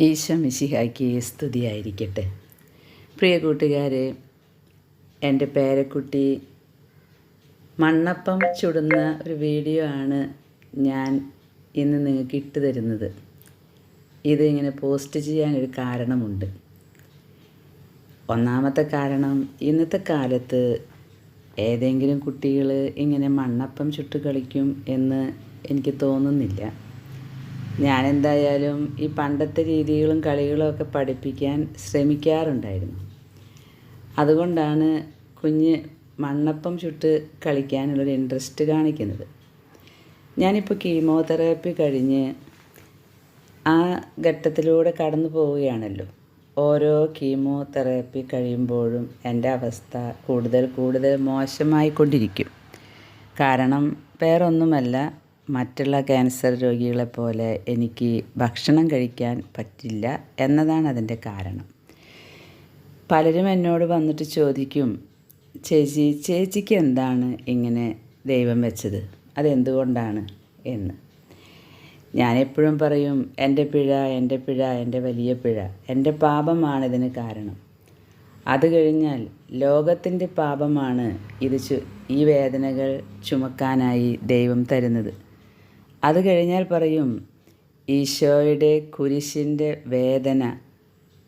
ഈശോ മിശിഹായ്ക്ക് സ്തുതിയായിരിക്കട്ടെ. പ്രിയ കൂട്ടുകാരെ എന്റെ പേരക്കുട്ടി മണ്ണപ്പം ചുടുന്ന ഒരു വീഡിയോ ആണ് ഞാൻ ഇന്ന് നിങ്ങൾക്ക് ഇട്ട് തരുന്നത്. ഇത് ഇങ്ങനെ പോസ്റ്റ് ചെയ്യാനൊരു കാരണമുണ്ട്. ഒന്നാമത്തെ കാരണം ഇന്നത്തെ കാലത്ത് ഏതെങ്കിലും കുട്ടികൾ ഇങ്ങനെ മണ്ണപ്പം ചുട്ട് കളിക്കും എന്ന് എനിക്ക് തോന്നുന്നില്ല. ഞാൻ എന്തായാലും ഈ പണ്ടത്തെ രീതികളും കളികളും ഒക്കെ പഠിപ്പിക്കാൻ ശ്രമിക്കാറുണ്ടായിരുന്നു. അതുകൊണ്ടാണ് കുഞ്ഞ് മണ്ണപ്പം ചുട്ട് കളിക്കാനുള്ളൊരു ഇൻട്രസ്റ്റ് കാണിക്കുന്നത്. ഞാനിപ്പോൾ കീമോതെറാപ്പി കഴിഞ്ഞ് ആ ഘട്ടത്തിലൂടെ കടന്നു പോവുകയാണല്ലോ. ഓരോ കീമോതെറാപ്പി കഴിയുമ്പോഴും എന്റെ അവസ്ഥ കൂടുതൽ കൂടുതൽ മോശമായിക്കൊണ്ടിരിക്കും. കാരണം വേറൊന്നുമല്ല മറ്റുള്ള ക്യാൻസർ രോഗികളെ പോലെ എനിക്ക് ഭക്ഷണം കഴിക്കാൻ പറ്റില്ല എന്നതാണ് അതിന്റെ കാരണം. പലരും എന്നോട് വന്നിട്ട് ചോദിക്കും ചേച്ചി ചേച്ചിക്ക് എന്താണ് ഇങ്ങനെ ദൈവം വെച്ചത്? അതെന്തുകൊണ്ടാണ്? എന്ന്. ഞാനെപ്പോഴും പറയും എന്റെ പിഴ എന്റെ പിഴ എന്റെ വലിയ പിഴ എന്റെ പാപമാണ് ഇതിന് കാരണം. അത് കഴിഞ്ഞാൽ ലോകത്തിന്റെ പാപമാണ് ഇത് ഈ വേദനകൾ ചുമക്കാനായി ദൈവം തരുന്നത്. അത് കഴിഞ്ഞാൽ പറയും ഈശോയുടെ കുരിശിന്റെ വേദന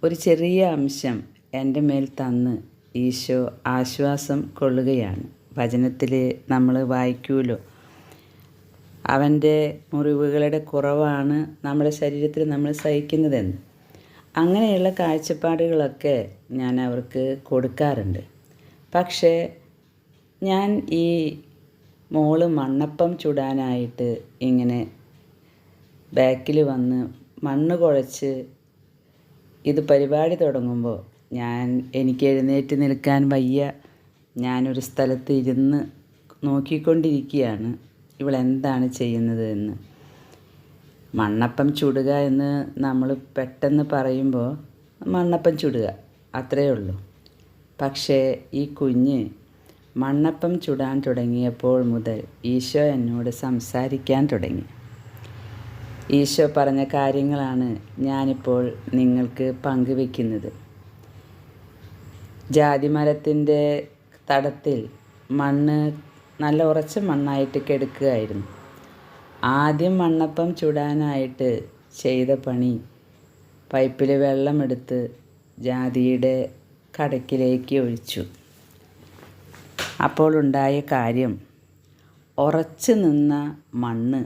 ഒരു ചെറിയ അംശം എന്റെ മേൽ തന്ന് ഈശോ ആശ്വാസം കൊള്ളുകയാണ്. വചനത്തിൽ നമ്മൾ വായിക്കുമല്ലോ അവന്റെ മുറിവുകളുടെ കുറവാണ് നമ്മുടെ ശരീരത്തിൽ നമ്മൾ സഹിക്കുന്നതെന്ന്. അങ്ങനെയുള്ള കാഴ്ചപ്പാടുകളൊക്കെ ഞാൻ അവർക്ക് കൊടുക്കാറുണ്ട്. പക്ഷേ ഞാൻ ഈ മോൾ മണ്ണപ്പം ചുടാനായിട്ട് ഇങ്ങനെ ബാക്കിൽ വന്ന് മണ്ണ് കുഴച്ച് ഇത് പരിപാടി തുടങ്ങുമ്പോൾ ഞാൻ എനിക്ക് എഴുന്നേറ്റ് നിൽക്കാൻ വയ്യ. ഞാനൊരു സ്ഥലത്ത് ഇരുന്ന് നോക്കിക്കൊണ്ടിരിക്കുകയാണ്. ഇവളെന്താണ് ചെയ്യുന്നത് എന്ന്. മണ്ണപ്പം ചുടുക എന്ന് നമ്മൾ പെട്ടെന്ന് പറയുമ്പോൾ മണ്ണപ്പം ചുടുക. അത്രയേ ഉള്ളൂ. പക്ഷേ ഈ കുഞ്ഞ് മണ്ണപ്പം ചുടാൻ തുടങ്ങിയപ്പോൾ മുതൽ ഈശോ എന്നോട് സംസാരിക്കാൻ തുടങ്ങി. ഈശോ പറഞ്ഞ കാര്യങ്ങളാണ് ഞാനിപ്പോൾ നിങ്ങൾക്ക് പങ്കുവെക്കുന്നത്. ജാതിമരത്തിന്റെ തടത്തിൽ മണ്ണ് നല്ല ഉറച്ച മണ്ണായിട്ട് കെടുക്കുകയായിരുന്നു. ആദ്യം മണ്ണപ്പം ചുടാനായിട്ട് ചെയ്ത പണി പൈപ്പിൽ വെള്ളമെടുത്ത് ജാതിയുടെ കടക്കിലേക്ക് ഒഴിച്ചു. അപ്പോൾ ഉണ്ടായ കാര്യം ഉറച്ചു നിന്ന മണ്ണ്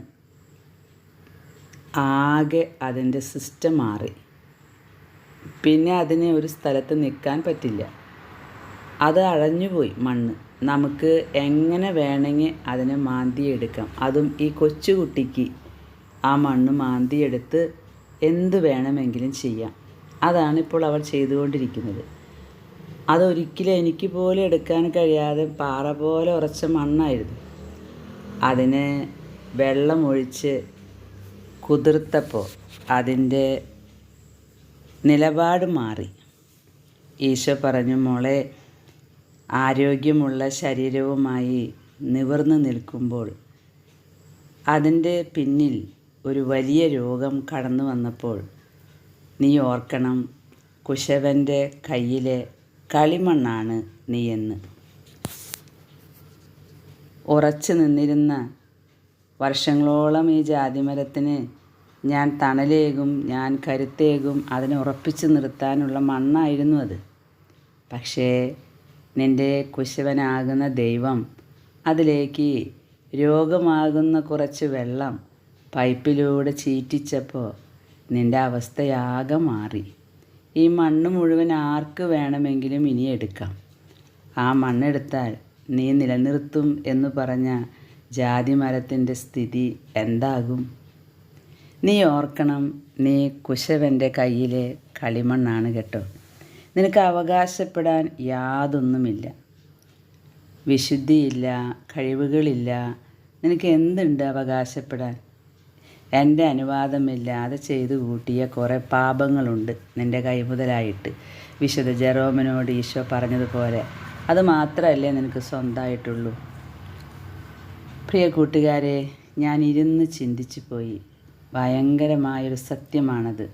ആകെ അതിന്റെ സിസ്റ്റം മാറി. പിന്നെ അതിന് ഒരു സ്ഥലത്ത് നിൽക്കാൻ പറ്റില്ല. അത് അഴഞ്ഞുപോയി മണ്ണ്. നമുക്ക് എങ്ങനെ വേണമെങ്കിൽ അതിനെ മാന്തിയെടുക്കാം. അതും ഈ കൊച്ചുകുട്ടിക്ക് ആ മണ്ണ് മാന്തിയെടുത്ത് എന്ത് വേണമെങ്കിലും ചെയ്യാം. അതാണ് ഇപ്പോൾ അവൾ ചെയ്തുകൊണ്ടിരിക്കുന്നത്. അതൊരിക്കലും എനിക്ക് പോലും എടുക്കാൻ കഴിയാതെ പാറ പോലെ ഉറച്ച മണ്ണായിരുന്നു. അതിന് വെള്ളമൊഴിച്ച് കുതിർത്തപ്പോൾ അതിന്റെ നിലപാട് മാറി. ഈശോ പറഞ്ഞു മോളെ ആരോഗ്യമുള്ള ശരീരവുമായി നിവർന്നു നിൽക്കുമ്പോൾ അതിന്റെ പിന്നിൽ ഒരു വലിയ രോഗം കടന്നു വന്നപ്പോൾ നീ ഓർക്കണം കുശവന്റെ കയ്യിലെ കളിമണ്ണാണ് നീയെന്ന് ഉറച്ചു നിന്നിരുന്ന വർഷങ്ങളോളം ഈ ജാതിമരത്തിന് ഞാൻ തണലേകും ഞാൻ കരുത്തേകും അതിനെ ഉറപ്പിച്ചു നിർത്താനുള്ള മണ്ണായിരുന്നു അത്. പക്ഷേ നിന്റെ കുശവനാകുന്ന ദൈവം അതിലേക്ക് രോഗമാകുന്ന കുറച്ച് വെള്ളം പൈപ്പിലൂടെ ചീറ്റിച്ചപ്പോൾ നിന്റെ അവസ്ഥയാകെ മാറി. ഈ മണ്ണ് മുഴുവൻ ആർക്ക് വേണമെങ്കിലും ഇനി എടുക്കാം. ആ മണ്ണെടുത്താൽ നീ നിലനിർത്തും എന്ന് പറഞ്ഞ ജാതി മരത്തിന്റെ സ്ഥിതി എന്താകും? നീ ഓർക്കണം നീ കുശവന്റെ കയ്യിലെ കളിമണ്ണാണ് കേട്ടോ. നിനക്ക് അവകാശപ്പെടാൻ യാതൊന്നുമില്ല. വിശുദ്ധിയില്ല കഴിവുകളില്ല. നിനക്ക് എന്തുണ്ട് അവകാശപ്പെടാൻ? എന്റെ അനുവാദമില്ലാതെ ചെയ്തു കൂട്ടിയ കുറേ പാപങ്ങളുണ്ട് നിന്റെ കൈമുതലായിട്ട് വിശുദ്ധ ജെറോമിനോട് ഈശോ പറഞ്ഞതുപോലെ അത് മാത്രമല്ലേ നിനക്ക് സ്വന്തമായിട്ടുള്ളൂ? പ്രിയ കൂട്ടുകാരെ ഞാൻ ഇരുന്ന് ചിന്തിച്ചു പോയി. ഭയങ്കരമായൊരു സത്യമാണത്.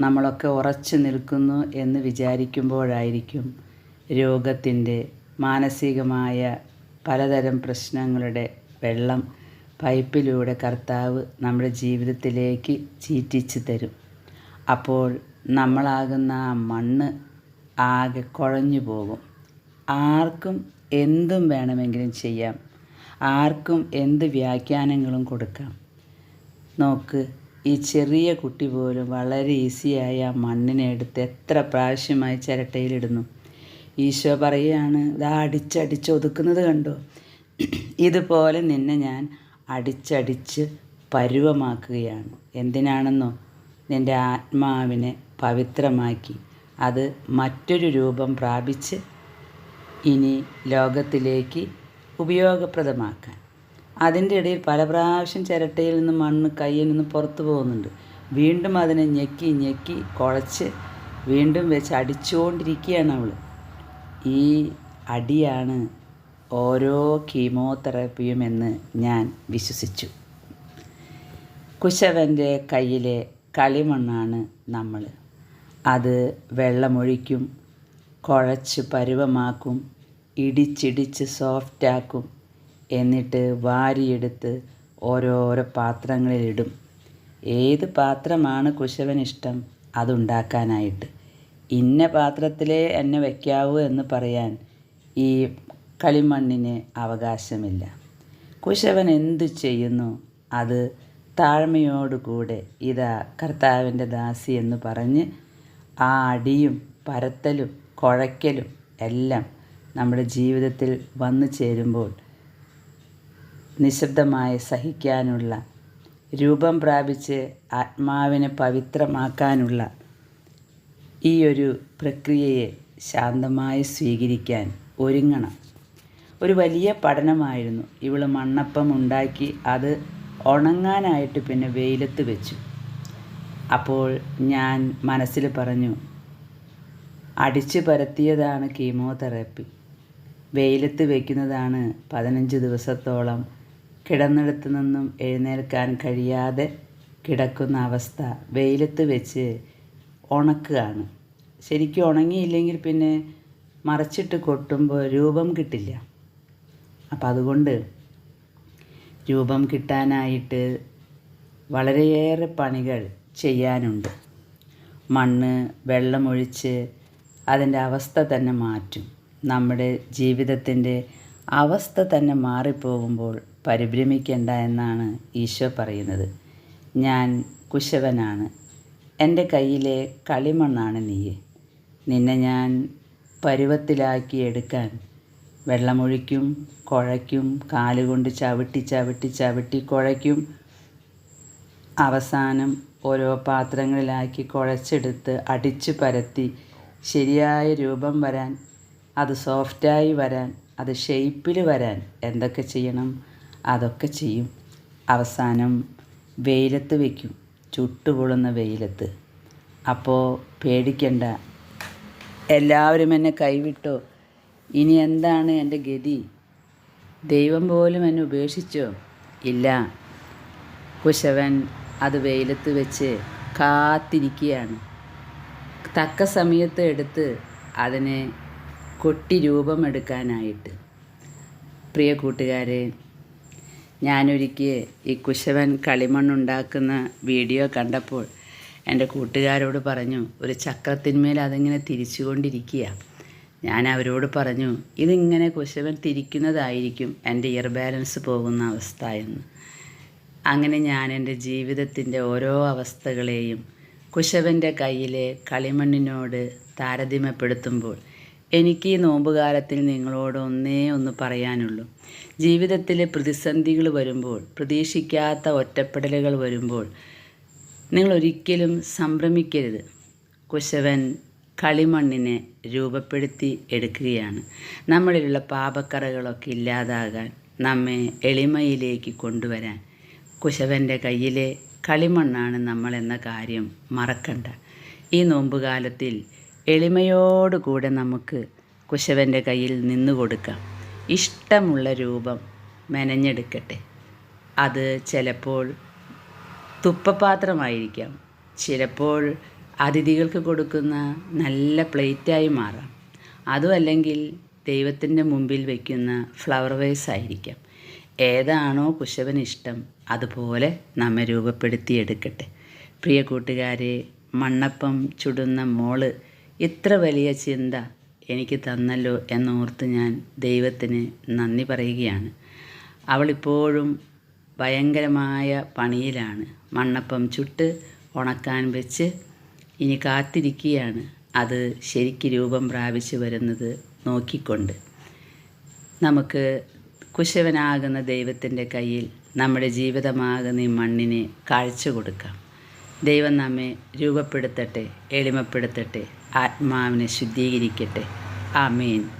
നമ്മളൊക്കെ ഉറച്ചു നിൽക്കുന്നു എന്ന് വിചാരിക്കുമ്പോഴായിരിക്കും രോഗത്തിന്റെ മാനസികമായ പലതരം പ്രശ്നങ്ങളുടെ വെള്ളം പൈപ്പിലൂടെ കർത്താവ് നമ്മുടെ ജീവിതത്തിലേക്ക് ചീറ്റിച്ച് തരും. അപ്പോൾ നമ്മളാകുന്ന ആ മണ്ണ് ആകെ കുഴഞ്ഞു പോകും. ആർക്കും എന്തും വേണമെങ്കിലും ചെയ്യാം. ആർക്കും എന്ത് വ്യാഖ്യാനങ്ങളും കൊടുക്കാം. നോക്ക് ഈ ചെറിയ കുട്ടി പോലും വളരെ ഈസിയായി ആ മണ്ണിനെ എടുത്ത് എത്ര പ്രാവശ്യമായി ചിരട്ടയിലിടുന്നു. ഈശോ പറയുകയാണ് ഇതാ അടിച്ചടിച്ച് ഒതുക്കുന്നത് കണ്ടോ? ഇതുപോലെ നിന്നെ ഞാൻ അടിച്ചടിച്ച് പരുവമാക്കുകയാണ്. എന്തിനാണെന്നോ? നിന്റെ ആത്മാവിനെ പവിത്രമാക്കി. അത് മറ്റൊരു രൂപം പ്രാപിച്ച് ഇനി ലോകത്തിലേക്ക് ഉപയോഗപ്രദമാക്കാൻ. അതിന്റെ ഇടയിൽ പല പ്രാവശ്യം ചിരട്ടയിൽ നിന്ന് മണ്ണ് കയ്യിൽ നിന്ന് പുറത്തു പോകുന്നുണ്ട്. വീണ്ടും അതിനെ ഞെക്കി ഞെക്കി കുഴച്ച് വീണ്ടും വെച്ച് അടിച്ചുകൊണ്ടിരിക്കുകയാണ് അവൾ ഈ അടിയാണ് ഓരോ കീമോതെറാപ്പിയുമെന്ന് ഞാൻ വിശ്വസിച്ചു. കുശവന്റെ കയ്യിലെ കളിമണ്ണാണ് നമ്മൾ. അത് വെള്ളമൊഴിക്കും കുഴച്ച് പരുവമാക്കും ഇടിച്ചിടിച്ച് സോഫ്റ്റാക്കും എന്നിട്ട് വാരിയെടുത്ത് ഓരോരോ പാത്രങ്ങളിലിടും ഏത് പാത്രമാണ് കുശവൻ ഇഷ്ടം അതുണ്ടാക്കാനായിട്ട് ഇന്ന പാത്രത്തിലേ എന്നെ വയ്ക്കാവൂ എന്ന് പറയാൻ ഈ കളിമണ്ണിന് അവകാശമില്ല. കുശവൻ എന്തു ചെയ്യുന്നു? അത് താഴ്മയോടുകൂടെ ഇതാ കർത്താവിന്റെ ദാസി എന്ന് പറഞ്ഞ് ആ അടിയും പരത്തലും കുഴയ്ക്കലും എല്ലാം നമ്മുടെ ജീവിതത്തിൽ വന്നു ചേരുമ്പോൾ നിശബ്ദമായി സഹിക്കാനുള്ള രൂപം പ്രാപിച്ച് ആത്മാവിനെ പവിത്രമാക്കാനുള്ള ഈ ഒരു പ്രക്രിയയെ ശാന്തമായി സ്വീകരിക്കാൻ ഒരുങ്ങണം. ഒരു വലിയ പഠനമായിരുന്നു. ഇവൾ മണ്ണപ്പം ഉണ്ടാക്കി അത് ഉണങ്ങാനായിട്ട് പിന്നെ വെയിലത്ത് വെച്ചു. അപ്പോൾ ഞാൻ മനസ്സിൽ പറഞ്ഞു അടിച്ചു പരത്തിയതാണ് കീമോതെറാപ്പി. വെയിലത്ത് വയ്ക്കുന്നതാണ് പതിനഞ്ച് ദിവസത്തോളം കിടന്നിടത്ത് നിന്നും എഴുന്നേൽക്കാൻ കഴിയാതെ കിടക്കുന്ന അവസ്ഥ വെയിലത്ത് വെച്ച് ഉണക്കുകയാണ്. ശരിക്കും ഉണങ്ങിയില്ലെങ്കിൽ പിന്നെ മറച്ചിട്ട് കൊട്ടുമ്പോൾ രൂപം കിട്ടില്ല. അപ്പം അതുകൊണ്ട് രൂപം കിട്ടാനായിട്ട് വളരെയേറെ പണികൾ ചെയ്യാനുണ്ട്. മണ്ണ് വെള്ളമൊഴിച്ച് അതിന്റെ അവസ്ഥ തന്നെ മാറ്റും. നമ്മുടെ ജീവിതത്തിന്റെ അവസ്ഥ തന്നെ മാറിപ്പോകുമ്പോൾ പരിഭ്രമിക്കേണ്ട എന്നാണ് ഈശോ പറയുന്നത്. ഞാൻ കുശവനാണ്. എന്റെ കയ്യിലെ കളിമണ്ണാണ് നീയെ. നിന്നെ ഞാൻ പരുവത്തിലാക്കി എടുക്കാൻ വെള്ളമൊഴിക്കും കുഴയ്ക്കും കാലുകൊണ്ട് ചവിട്ടി ചവിട്ടി ചവിട്ടി കുഴയ്ക്കും. അവസാനം ഓരോ പാത്രങ്ങളിലാക്കി കുഴച്ചെടുത്ത് അടിച്ചു പരത്തി. ശരിയായ രൂപം വരാൻ അത് സോഫ്റ്റായി വരാൻ അത് ഷേപ്പിൽ വരാൻ എന്തൊക്കെ ചെയ്യണം? അതൊക്കെ ചെയ്യും. അവസാനം വെയിലത്ത് വയ്ക്കും ചുട്ടുപൊളുന്ന വെയിലത്ത്. അപ്പോൾ പേടിക്കണ്ട. എല്ലാവരും എന്നെ കൈവിട്ടോ? ഇനി എന്താണ് എന്റെ ഗതി? ദൈവം പോലും എന്നെ ഉപേക്ഷിച്ചോ? ഇല്ല. കുശവൻ അത് വെയിലത്ത് വെച്ച് കാത്തിരിക്കുകയാണ്. തക്ക സമയത്ത് എടുത്ത് അതിനെ കൊട്ടി രൂപമെടുക്കാനായിട്ട്. പ്രിയ കൂട്ടുകാരെ ഞാനൊരിക്കൽ ഈ കുശവൻ കളിമണ്ണുണ്ടാക്കുന്ന വീഡിയോ കണ്ടപ്പോൾ എന്റെ കൂട്ടുകാരോട് പറഞ്ഞു ഒരു ചക്രത്തിന്മേൽ അതിങ്ങനെ തിരിച്ചുകൊണ്ടിരിക്കുക ഞാൻ അവരോട് പറഞ്ഞു ഇതിങ്ങനെ കുശവൻ തിരിക്കുന്നതായിരിക്കും എന്റെ ഇയർ ബാലൻസ് പോകുന്ന അവസ്ഥ എന്ന്. അങ്ങനെ ഞാൻ എന്റെ ജീവിതത്തിന്റെ ഓരോ അവസ്ഥകളെയും കുശവന്റെ കയ്യിലെ കളിമണ്ണിനോട് താരതമ്യപ്പെടുത്തുമ്പോൾ എനിക്ക് ഈ നോമ്പുകാലത്തിൽ നിങ്ങളോട് ഒന്നേ ഒന്ന് പറയാനുള്ളൂ. ജീവിതത്തിലെ പ്രതിസന്ധികൾ വരുമ്പോൾ പ്രതീക്ഷിക്കാത്ത ഒറ്റപ്പെടലുകൾ വരുമ്പോൾ നിങ്ങൾ ഒരിക്കലും സംഭ്രമിക്കരുത്. കുശവൻ കളിമണ്ണിനെ രൂപപ്പെടുത്തി എടുക്കുകയാണ്. നമ്മളിലുള്ള പാപക്കറകളൊക്കെ ഇല്ലാതാകാൻ നമ്മെ എളിമയിലേക്ക് കൊണ്ടുവരാൻ കുശവന്റെ കയ്യിലെ കളിമണ്ണാണ് നമ്മളെന്ന കാര്യം മറക്കണ്ട. ഈ നോമ്പുകാലത്തിൽ എളിമയോടുകൂടെ നമുക്ക് കുശവന്റെ കയ്യിൽ നിന്നു കൊടുക്കാം. ഇഷ്ടമുള്ള രൂപം മെനഞ്ഞെടുക്കട്ടെ. അത് ചിലപ്പോൾ തുപ്പപാത്രമായിരിക്കാം. ചിലപ്പോൾ അതിഥികൾക്ക് കൊടുക്കുന്ന നല്ല പ്ലേറ്റായി മാറാം. അതും അല്ലെങ്കിൽ ദൈവത്തിന്റെ മുമ്പിൽ വയ്ക്കുന്ന ഫ്ലവർ വേസ് ആയിരിക്കാം. ഏതാണോ കുശവന് ഇഷ്ടം അതുപോലെ നമ്മെ രൂപപ്പെടുത്തിയെടുക്കട്ടെ പ്രിയ കൂട്ടുകാരെ മണ്ണപ്പം ചുടുന്ന മോൾ ഇത്ര വലിയ ചിന്ത എനിക്ക് തന്നല്ലോ എന്നോർത്ത് ഞാൻ ദൈവത്തിന് നന്ദി പറയുകയാണ്. അവളിപ്പോഴും ഭയങ്കരമായ പണിയിലാണ് മണ്ണപ്പം ചുട്ട് ഉണക്കാൻ വെച്ച് ഇനി കാത്തിരിക്കുകയാണ്. അത് ശരിക്ക് രൂപം പ്രാപിച്ചു വരുന്നത് നോക്കിക്കൊണ്ട്. നമുക്ക് കുശവനാകുന്ന ദൈവത്തിന്റെ കയ്യിൽ നമ്മുടെ ജീവിതമാകുന്ന ഈ മണ്ണിനെ കാഴ്ച കൊടുക്കാം. ദൈവം നമ്മെ രൂപപ്പെടുത്തട്ടെ എളിമപ്പെടുത്തട്ടെ ആത്മാവിനെ ശുദ്ധീകരിക്കട്ടെ. ആമേൻ.